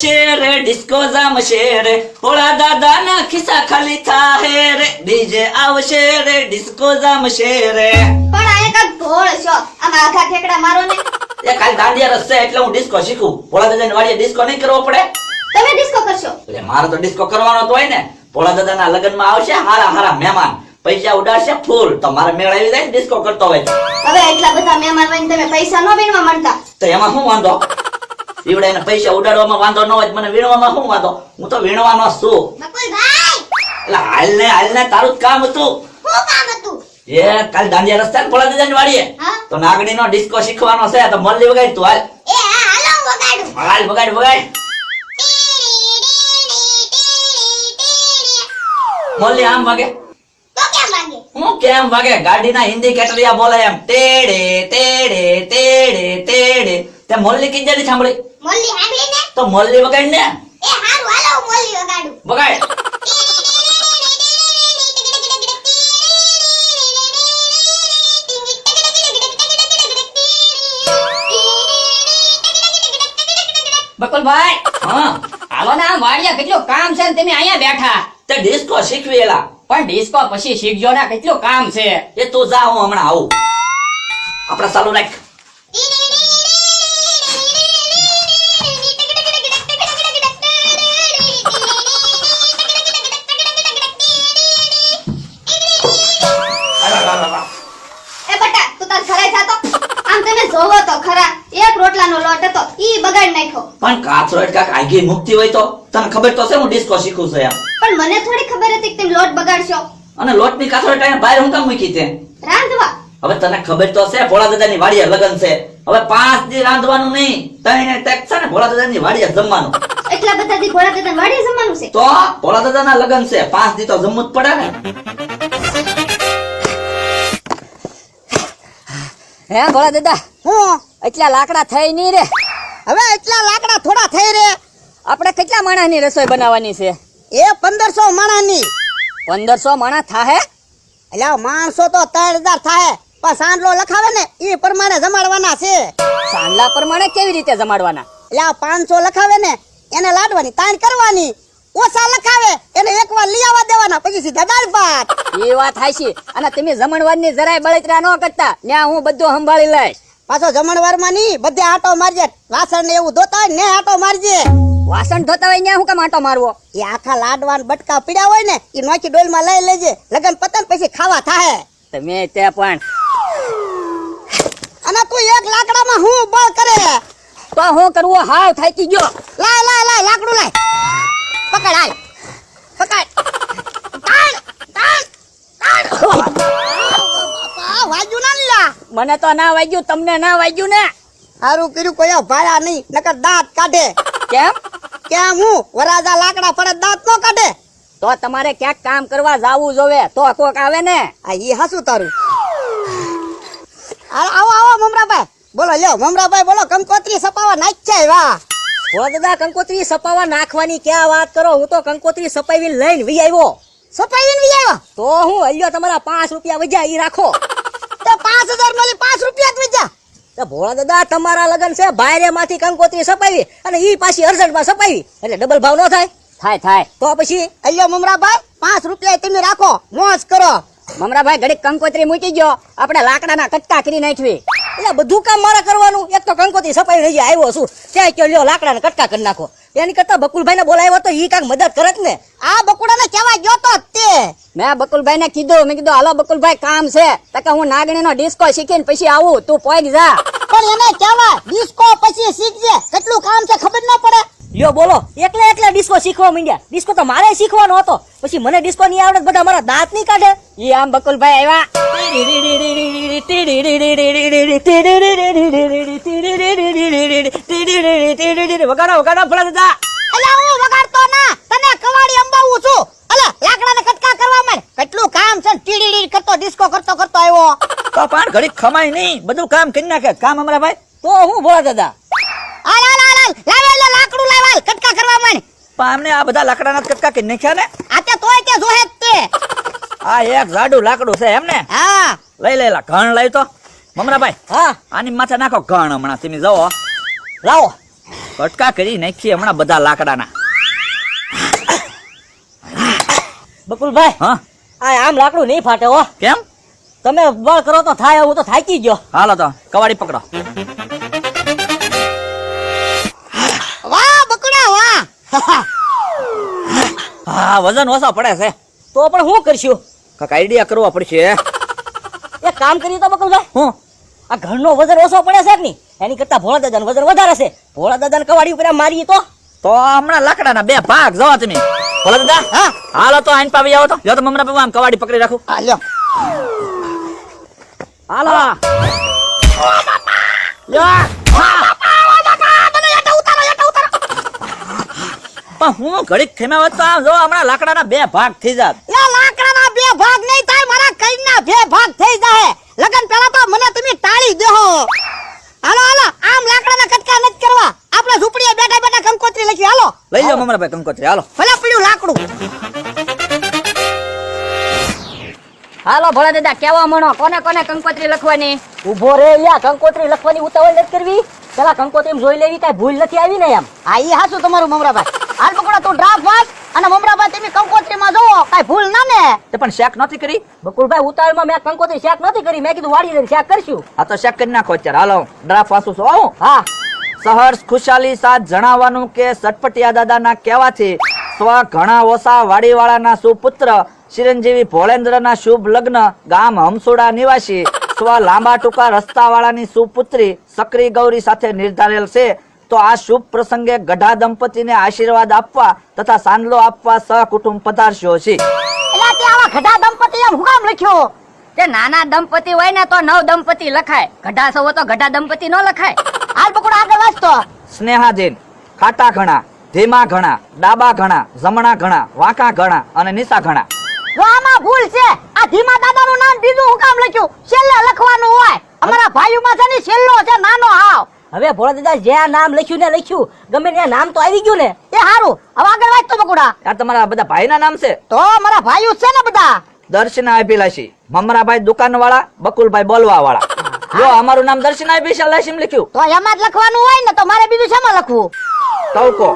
શેરે disco જામ શેરે. ભોળા દાદા ના ખિસ્સા ખાલી થાહે રે. ડીજે આવશે રે ડિસ્કો જામ શેરે. પણ આ એક ઢોળ છો. આમાં આઘા ઠેકડા મારો ને એ કાલ દાંડિયા રસ્તે એટલે હું ડિસ્કો શીખું. ભોળા દાદાની વાડીએ ડિસ્કો નહીં કરવો પડે. તમે ડિસ્કો કરશો. એટલે મારે તો ડિસ્કો કરવાનો તો હોય ને. ભોળા લગનમાં આવશે હારા હારા મહેમાન. પૈસા ઉડાડશે ફૂલ. તો મારે મેળ આવી જાય ડિસ્કો કરતો હોય હવે એટલા બધા મહેમાન હોય ને તમે પૈસા નો વીણવા માંડતા તો એમાં શું વાંધો? ઈવડે એને પૈસા ઉડાડવામાં વાંધો ન હોય મને વીણવામાં શું વાંધો? હું તો વીણવાનો છું. એટલે હાલ ને હાલ ને તારું જ કામ હતું. એ કાલ દાંડિયા રસ્તા ને ભોળા દાદાની વાડીએ. તો નાગડી નો ડિસ્કો શીખવાનો છે તો મલ્લી વગાડ તું હાલ. હાલો વગાડ. વગાડ મલ્લી આમ વાગે. હું કેમ વાગે? ગાડીના હિન્દી કેટરિયા બોલે એમ. ટેડે ટેડે ટેડે ટેડે તે મોલ્લી કિંજે સાંભળી. મોલ્લી સાંભળી ને? તો મોલ્લી વગાડ ને? એ હારું હાલો હું મોલ્લી વગાડું. વગાડ. બકુલભાઈ હા હાલો ને આમ વાડિયા કેટલું કામ છે ને તમે અહીંયા બેઠા. તે ડિસ્કો શીખવેલા. પણ ડિસ્કો પછી શીખજો ને કેટલું કામ છે. એ તું જા હું હમણાં આવું. આપણે ચાલુ રાખ જોવો તો ખરા. એક રોટલાનો લોટ હતો ઈ બગાડ નાખ્યો. પણ કાચરો કાક આગી મુક્તિ હોય તો? તને ખબર તો છે હું ડિસ્કો શીખું છું એમ. પણ મને થોડી ખબર હતી કે તમે લોટ બગાડશો. અને લોટની કાચરો ટાઈમ બહાર હું કામ મૂકી તે? રાંધવા. હવે તને ખબર તો છે ભોળા દાદાની વાડીએ લગન છે. હવે પાંચ દી રાંધવાનું નહીં તઈને ટેક છે ને ભોળા દાદાની વાડીએ જમવાનું. એટલા બધા દી ભોળા દાદા વાડીએ જમવાનું છે? તો ભોળા દાદાના લગન છે પાંચ દી તો જમવું જ પડે ને. હે ભોળા દાદા? હું એટલા લાકડા થઈ નહીં રે. હવે એટલા લાકડા થોડા થઈ રે. આપણે કેટલા માણસની રસોઈ બનાવવાની છે? એ પંદરસો માણાની. પંદરસો માણસ થાહે? એટલે માણસો તો ત્રણ હજાર થાય પણ સાંડલો લખાવે ને એ પ્રમાણે જમાડવાના છે. સાંડલા પ્રમાણે કેવી રીતે જમાડવાના? એટલે આ પાંચસો લખાવે ને એને લાડવાની તાણ કરવાની. ઓછા લખાવે એને એકવાર લઈ આવવા દેવાના પછી સીધા દાળ ભાત. એ વાત હાચી. અને તમે જમણવારની જરાય બળતરા ન કરતા. ત્યાં હું બધું સંભાળી લઈશ. પાછો જમણવારમાં નહીં બધે આટો મારજે. વાસણ ને એવું ધોતા હોય ને આટો મારજે. વાસણ ધોતા હોય ને હું કેમ આંટો મારવો? એ આખા લાડવાન બટકા પીડ્યા હોય ને એ નોખી ડોલમાં લઈ લેજે. લગન પતન પછી ખાવા થાય તમે તે પણ. અને તું એક લાકડામાં હું બળ કરે? તો હું કરવું હાવ થાકી ગયો. લાય લાય લાય લાકડું લાય. પકડ હાલ. પકડ. તાણ તાણ તાણ. વાજ્યું ના લા મને તો ના વાગ્યું તમને ના વાગ્યું ને? સારું કર્યું કોઈ ભાડા નહીં નકર દાંત કાઢે. કેમ? કેમ હું? વરાજા લાકડા પડે દાંત નો કાઢે. તો તમારે ક્યાંક કામ કરવા જાવું જોવે તો કોક આવે ને? આ ઈ હાસું તારું. આવો આવો મમરાભાઈ. બોલો લ્યો મમરાભાઈ બોલો કંકોત્રી સપાવા નાખ્યા વાહ દાદા કંકોત્રી સપાવા નાખવાની ક્યાં વાત કરો? હું તો કંકોત્રી સપાવી લઈને વી આવ્યો. સપાવીને વી આવ્યા? તો હું અલ્યો તમારા પાંચ રૂપિયા વજા ઈ રાખો. તો પાંચ હજાર મળી પાંચ રૂપિયા જ વેચ્યા તો ભોળા દાદા તમારા લગન છે ભાઈરે માંથી કંકોત્રી સપાવી અને ઈ પાછી અર્જન્ટમાં સપાવી એટલે ડબલ ભાવ ન થાય. થાય થાય. તો પછી અલ્યો મમરાભાઈ પાંચ રૂપિયા તમે રાખો મોજ કરો. મમરાભાઈ ઘડીક કંકોત્રી મૂકી ગયો. આપણે લાકડાના કટકા કરી નાખવી. એટલે બધું કામ મારે કરવાનું. એક તો કંકોત્રી સફાઈ રહી આવ્યો છું. ત્યાં કયો લ્યો લાકડાના કટકા કરી નાખો. એની કરતા બકુલભાઈને બોલાવ્યો તો ઈ કાંક મદદ કરે જ ને. આ બકુડાને કેવા ગયો તો તે? મેં બકુલભાઈને કીધું. મેં કીધું, હાલો બકુલભાઈ, કામ છે. તકે હું હું નાગણીનો ડિસ્કો શીખીને પછી આવું. તું પોઈ જા. પણ એને કેવા? ડિસ્કો પછી શીખજે. કેટલું કામ છે ખબર ન પડે. લ્યો બોલો. એકલે એકલે ડિસ્કો શીખવા માંડ્યા. ડિસ્કો તો મારે શીખવાનો હતો. પછી મને ડિસ્કો નહીં આવડે બધા મારા દાંત નહીં કાઢે. એ આમ બકુલભાઈ આવ્યા. વગાડો વગાડો ફળા દાદા અલા હું વગાડતો ના. તને કવાડી અંબાવું છું. અલા લાકડાને કટકા કરવા માંડ. કેટલું કામ છે ટીડી કરતો ડિસ્કો કરતો કરતો આવ્યો. તો પણ ઘડી ખમાય નહીં. બધું કામ કરી નાખે. કામ અમારા ભાઈ? તો હું ભોળા દાદા. હાલ લાવે લે લાકડું લાવ હાલ કટકા કરવા માંડ. પામને આ બધા લાકડાના કટકા કરી નાખ્યા ને આ તે તોય તે જોહે તે. આ એક જાડું લાકડું છે એમ ને હા. લઈ લેલા ઘણ લઈ તો. મમરાભાઈ હા. આની માથે નાખો ઘણ હમણાં તમે જાઓ. લાવો. કટકા કરી નાખીએ હમણાં બધા લાકડાના. બકુલભાઈ હા? આ આમ લાકડું નહીં ફાટે હો. કેમ? તમે બળ કરો તો થાય એવું તો થાકી ગયો. હાલો તો કવાડી પકડો. હા વજન ઓછા પડે છે. તો પણ શું કરશું? કાંઈક આઈડિયા કરવો પડશે એક કામ કરીએ તો બકુલભાઈ. હું? આ ઘરનો વજન ઓછો પડે છે નહીં? એની કરતા ભોળા દાદાનું વજન વધારે છે. ભોળા દાદાને કવાડી ઉપર મારીએ તો? તો હમણાં લાકડાના બે ભાગ જવા તમે. ભોળા દાદા હા. હાલો તો આઈન પાવી આવો તો. જો તો મમરા બાબા આમ કવાડી પકડી રાખું. હા લ્યો. હાલો. પણ હું ઘડીક ખેમ્યા હોત તો આમ જો હમણાં લાકડાના બે ભાગ થઈ જાત. એ લાકડાના બે ભાગ નહીં થાય મારા કઈના બે ભાગ થઈ જાય લગન પહેલા તો મને તમે ટાળી દેહો હાલો હાલો આમ લાકડાના કટકા નથી કરવા. આપણે ઝૂંપડીએ બેઠા બેઠા કંકોત્રી લખી. હાલો. લઈ જાઓ મમરા ભાઈ કંકોત્રી હાલો. ભલે પડ્યું લાકડું. હાલો ભોળા દાદા કેવા મણો? કોને કોને કંકોત્રી લખવાની? ઊભો રે યા કંકોત્રી લખવાની ઉતાવળ નથી કરવી? પેલા કંકોત્રી જોઈ લેવી કઈ ભૂલ નથી આવી ને એમ? હા ઈ હાસું તમારું મમરાભાઈ. તું ડ્રાફ્ટ વાંચ અને મમરાભાઈ તમે કંકોત્રીમાં જોવો કાઈ ભૂલ ના ને? તે પણ શેક નથી કરી? બકુલભાઈ ઉતાવળમાં મેં કંકોત્રી શેક નથી કરી. મેં કીધું વાડી લઈને શેક કરશું. આ તો શેક કરી નાખો અત્યારે. હાલો ડ્રાફ્ટ વાંચું છું. આવું હા. સહર્ષ ખુશાલી સાથ જણાવવાનું કે સટપટિયા દાદાના કહેવાથી સ્વ ઘણા ઓસા વાડીવાળાના સુપુત્ર ચિરંજીવી ભોળેન્દ્રના શુભ લગ્ન ગામ હમસોડા નિવાસી સ્વ લાંબા ટૂંકા રસ્તાવાળાની સુપુત્રી સક્રી ગૌરી સાથે નિર્ધારેલ છે. તો આ શુભ પ્રસંગે ગઢા દંપતીને આશીર્વાદ આપવા તથા સાંદલો આપવા સહકુટુંબ પધારશો છે. એટલે તે આવા ઘટા દંપતી એમ હું કામ લખ્યો? તે નાના દંપતિ હોય ને તો નવ દંપતિ લખાય. ગઢા સવો તો ગઢા દંપતી ન લખાય. હાલ પકડો આગળ વાંચતો. સ્નેહાધીન ખાટા ઘણા ધીમા ઘણા ડાબા ઘણા જમણા ઘણા વાંકા ઘણા અને નિશા ઘણા. આમાં ભૂલ છે. આ ધીમા દાદાનું નામ બીજું હું કામ લખ્યું. છેલ્લે લખવાનું હોય. અમારા ભાઈઓમાં છે ને છેલ્લો છે નાનો હાવ. હવે ભોળા દાદા જે આ નામ લખ્યું ને લખ્યું. ગમે ને નામ તો આવી ગયું ને એ સારું હવે આગળ વાંચતો બકુડા આ તમારા બધા ભાઈના નામ છે. તો મારા ભાઈઓ છે ને બધા. દર્શના અભિલાષી મમરાભાઈ દુકાન વાળા બકુલભાઈ બોલવા વાળા જો અમારું નામ દર્શના અભિલાષી લખ્યું. તો એમાં જ લખવાનું હોય ને તો મારે બીજું શેમાં લખવું? તવકો.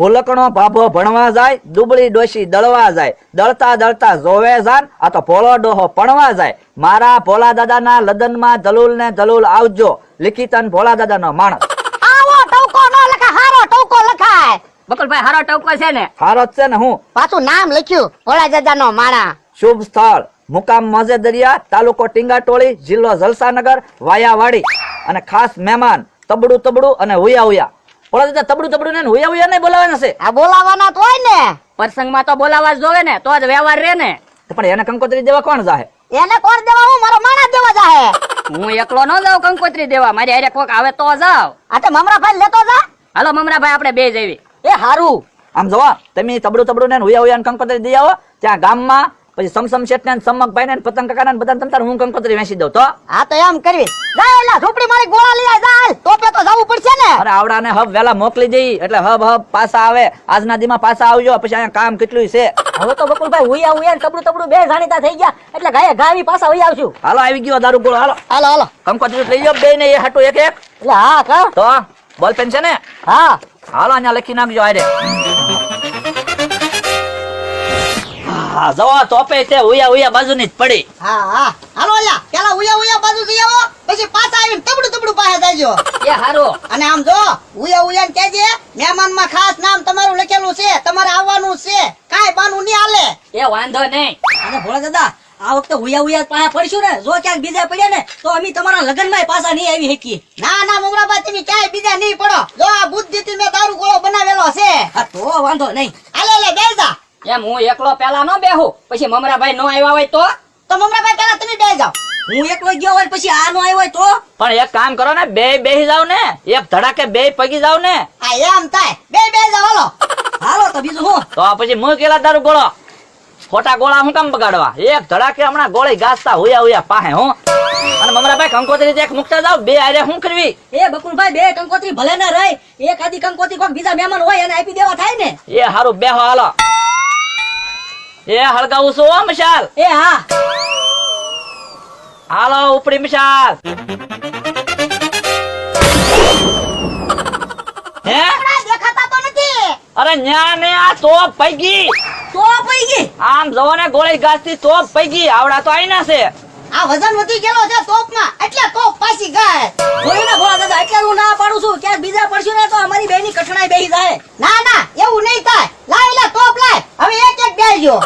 ભૂલકણો ભાભો ભણવા જાય દુબળી ડોશી દળવા જાય દળતા દળતા જોવે જાન આ તો ભોળો ડોહો પણવા જાય. મારા ભોલા દાદાના લદનમાં દલુલ ને દલુલ આવજો લિખિતન ભોળા દાદાનો માણસ. આવો ટવકો ન લખા હારો ટવકો લખાય. બકુલભાઈ હારો ટવકો છે ને? હારો છે ને હું? પાછું નામ લખ્યું ભોળા દાદાનો માણા શુભ સ્થળ મુકામ મજેદરિયા તાલુકો ટીંગાટોળી જિલ્લો જલસાનગર વાયાવાડી. અને ખાસ મહેમાન તબડું તબડું અને હુયા હુયા. ભોળા દાદા તબડું તબડું ને હુયા હુયા નહીં બોલાવાના છે. આ બોલાવાના તો હોય ને. પ્રસંગમાં તો બોલાવા જ જોવે ને તો જ વ્યવહાર રે ને. પણ એને કંકોત્રી દેવા કોણ જાહે? એને કોણ દેવા? હું મારો માણા દેવા જાહે. હું એકલો ન જાઉં કંકોત્રી દેવા. મારી હારે કોક આવે તો જાવ. આ તો મમરા ભાઈ લેતો જા. હાલો મમરાભાઈ આપણે બે જઈવી એ હારું. આમ જોવા તમે તબડું તબડું ને હુયા હુયા કંકોત્રી દઈ આવો. ત્યાં ગામમાં પછી સમસમ શેઠ ને સમકભાઈ ને પતંગ કાકા ને બધા તમતાર હું કંકોત્રી વેચી દઉં તો? હા તો એમ કરવી. જાય ઓલા ઝૂંપડી મારી ગોળા લઈ આય જાય. તોપે તો જવું પડશે ને. અરે આવડા ને હબ વેલા મોકલી દઈ. એટલે હબ હબ પાછા આવે. આજના દીમાં પાછા આવજો પછી અહીંયા કામ કેટલું છે? હવે તો બકુલભાઈ ઉયા ઉયા તબડું તબડું બે જાણીતા થઈ ગયા. એટલે ગાય ગાવી પાછા વહી આવશું. હાલો આવી ગયો દારૂ ગોળો હાલો. હાલો હાલો. કંકોત્રી લઈ જાઓ બે ને એ હાટું એક એક. એટલે હા કા તો બોલ પેન છે ને? હા. હાલો અહીંયા લખી નાખજો આરે હા જવા તોપે તે ઉયા ઉયા બાજુની જ પડી. હા હા. હાલો અલ્યા પેલા ઉયા ઉયા બાજુ જઈ આવો પછી પાછા આવીને તબડું તબડું પાસે જાજો. એ હારો. અને આમ જો ઉયા ઉયા ને કહેજે મહેમાનમાં ખાસ નામ તમારું લખેલું છે તમારે આવવાનું છે કાઈ બાનું નહીં હાલે. એ વાંધો નહીં. અને ભોળા દાદા આ વખતે ઉયા ઉયા પાસે પડશું ને જો ક્યાંક બીજા પડ્યા ને તો અમે તમારા લગ્નમાં પાછા નહીં આવી શકીએ. ના ના મમરાબા તમે ક્યાંય બીજા નહીં પડો. જો આ બુદ્ધિ મેં દારૂ ગોળો બનાવેલો છે. હા તો વાંધો નહીં. હાલે લે બેસા એમ હું એકલો પેલા ન બેહું. પછી મમરાભાઈ નો આવ્યા હોય તો? તો મમરાભાઈ પેલા તમે બેસી જાઓ. હું એકલો ગયો હોય પછી આ નો આવ્યો હોય તો? પણ એક કામ કરો ને બે બેહી જાવ ને. એક ધડાકે બે પગી જાવ ને. આ એમ થાય. બે બે જાવ હાલો. હાલો તો બીજું હું? તો પછી પછી કેલા દારૂ ગોળો? ખોટા ગોળા હું કામ બગાડવા? એક ધડાકે હમણાં ગોળી ગાસતા હોયા હોયા પાહે હું. અને મમરાભાઈ કંકોત્રી એક મુકતા જાવ બે આરે હું કરવી? એ બકુલભાઈ બે કંકોત્રી ભલે ના રહી. એક આદી કંકોત્રી કોઈ બીજા મહેમાન હોય એને આપી દેવા થાય ને? એ હારું બેહો હાલો. એ હળગાવું છું હો મશાલ. એ હા. હાલો ઉપડી મશાલ. હે? દેખાતા તો નથી. અરે ન્યા ને આ તોપ પૈગી તોપ પૈગી આમ જવાને ગોળી ગાસતી તોપ પૈગી આવડા તો આઈના છે. આ વજન વધી ગયેલો છે તોપમાં. એટલે તોપ પાછી ગાય. કોઈ ને ભોળા દાદા એટલે હું ના પાડું છું. ક્યાંક બીજા પડશું ને તો અમારી બેની કઠણાઈ બેહી જાય. ના ના એવું નહીં થાય. લાય લે તોપ લાય. હવે એક એક બેસજો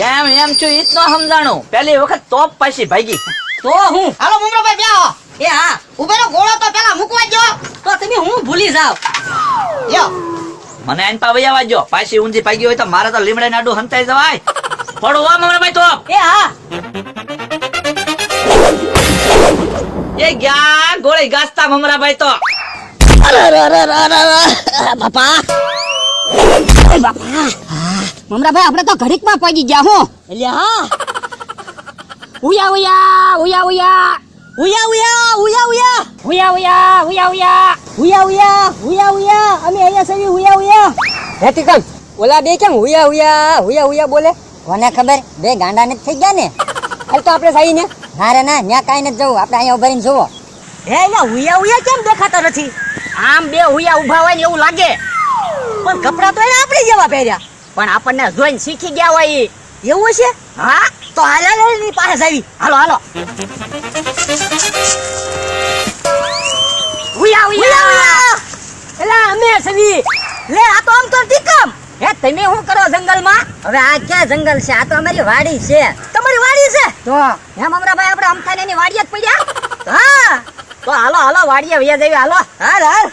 કેમ એમ છું ઈ જ ન સમજાણું. પેલી વખત તોપ પાછી ભાગી. તો હું? હાલો મુમરાભાઈ બેહો. એ હા. ઉભેરો ગોળો તો પેલા મૂકવા જો તો તમે હું ભૂલી જાવ યો મને આઈને પાવી વૈયા વાજો પાછી ઊંધી ભાગી હોય તો મારે તો લીમડે નાડું હંતાઈ જવાય. પડો વા મમરાભાઈ તોપ. એ હા. એ ગયા ગોળી ગાસ્તા મમરાભાઈ તો. બાપા. એ બાપા. મમરાભાઈ આપણે તો ઘડીકમાં પહોંચી ગયા હું એટલે હા ઉયા ઉયા ઉયા ઉયા ઉયા ઉયા ઉયા ઉયા ઉયા ઉયા ઉયા ઉયા ઉયા ઉયા ઉયા ઉયા અમે અહીંયા સવી ઉયા ઉયા હેતી કમ ઓલા બે કેમ ઉયા ઉયા ઉયા ઉયા બોલે કોને ખબર બે ગાંડા ને થઈ ગયા ને હાલ તો આપણે સહી ને ના રે ના ન્યા કાઈ નથી જવું આપણે અહીંયા ઊભા રહીને જુઓ હે અહીંયા ઉયા ઉયા કેમ દેખાતા નથી આમ બે ઉયા ઊભા હોય ને એવું લાગે પણ કપડાં તો એને આપણે જેવા પહેર્યા પણ આપણને જોઈને શીખી ગયા હોય એવું છે હા? તો હાલે હાલ પાસે આવી. હાલો હાલો. ઉયા ઉયા. એલા અમે સવી લે આ તો આમ તો ટીકમ હે તમે શું કરો જંગલમાં? હવે આ ક્યાં જંગલ છે? આ તો અમારી વાડી છે. તમારી વાડી છે? તો? એમ અમરા ભાઈ આપણે અમથાને એની વાડીએ જ પડ્યા? હા. તો હાલો હાલો વાડીએ વયા જઈએ હાલો. હાલ હાલ.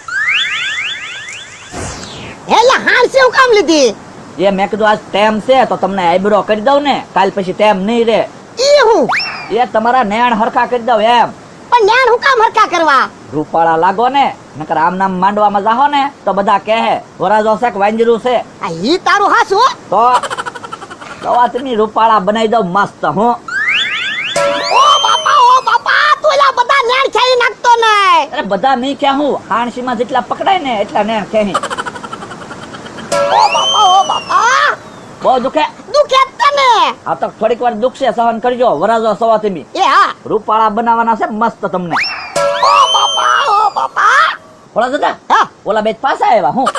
એલા હાલ છે કામ લીધી? એ મેં કીધું આજ ટેમ છે તો તમને આઈબ્રો કરી દઉં ને. કાલ પછી ટેમ નહીં રે ઈ હું? એ તમારા નેણ હરખા કરી દઉં એમ. પણ નેણ હું કામ હરખા કરવા? રૂપાળા લાગો ને નકર આમ નામ માંડવામાં જાહો ને તો બધા કહે વરાજો છે કે વાંજરું છે. આ ઈ તારું હાસુ તો દવા તમે રૂપાળા બનાવી દઉં મસ્ત હું. ઓ બાપા ઓ બાપા તું એલા બધા નેણ ખેલી નાખતો ને અરે બધા નહીં કે હું. હાણસીમાં જેટલા પકડાય ને એટલા નેણ કહી ઓ બાપા બહુ દુખે. દુખે તને. આ તો થોડીક વાર દુખશે સહન કરજો વરાજો સવા તમી એ હા. રૂપાળા બનાવવાના છે મસ્ત તમને. ઓ બાપા ઓ બાપા. ઓલા દાદા હા. ઓલા બે પાછા આવ્યા હું?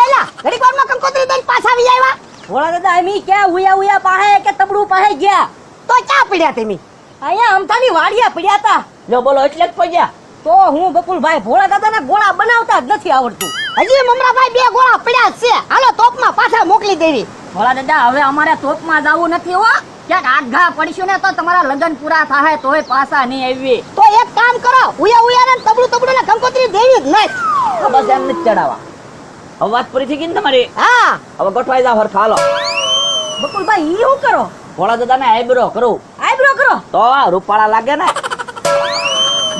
એલા ઘડીક વારમાં કંકોત્રી દઈને પાછા આવી આવ્યા. ભોળા દાદા એમ કે ઉયા ઉયા પાહે કે તબડું પાહે ગયા? તો ક્યાં પડ્યા તમે અહીંયા અમથાની વાડિયા પડ્યા હતા જો બોલો એટલે જ પડ્યા તો હું બકુલભાઈ ભોળા દાદાના ગોળા બનાવતા જ નથી આવડતું. હજી મમરાભાઈ બે ગોળા પડ્યા છે. હાલો તોપમાં પાછા મોકલી દેવી. ભોળા દાદા હવે અમારે તોપમાં જવું નથી હો. ક્યાંક આઘા પડશું ને તો તમારા લગ્ન પૂરા થાય તોય પાછા નહીં આવી તો એક કામ કરો ઉયા ઉયા ને તબડું તબડું ને કંકોત્રી દેવી જ નહીં. બસ એમ નથી ચડાવવા. હવે વાત પૂરી થઈ ગઈ ને તમારી? હા. હવે ગોઠવાઈ જાવ હરખા હાલો. બકુલભાઈ ઈ શું કરો? ભોળા દાદાને આઈબ્રો કરો. આઈબ્રો કરો? તો રૂપાળા લાગે ને?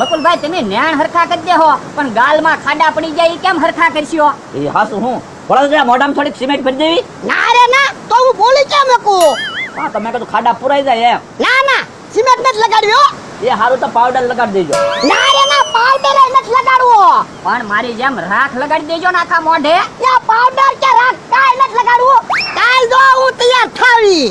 બકુલભાઈ તમે ન્યાણ હરખા કરી દેહો પણ ગાલમાં ખાડા પડી જાય કેમ હરખા કરશો? એ હાસુ હું. ભોળા દાદા મોઢામાં થોડીક સિમેન્ટ ભરી દેવી. ના ના તો હું બોલી કેમ શકું? હા તમે કીધું ખાડા પુરાઈ જાય એમ. ના ના સિમેન્ટ નથી લગાડ્યો એ હારું તો પાવડર લગાડી દેજો. ના રે ના પાવડર નથી લગાડવો. પણ મારી જેમ રાખ લગાડી દેજો ને આખા મોઢે. એ પાવડર કે રાખ કાઈ નથી લગાડવું. કાલ જો હું તૈયાર થાવી.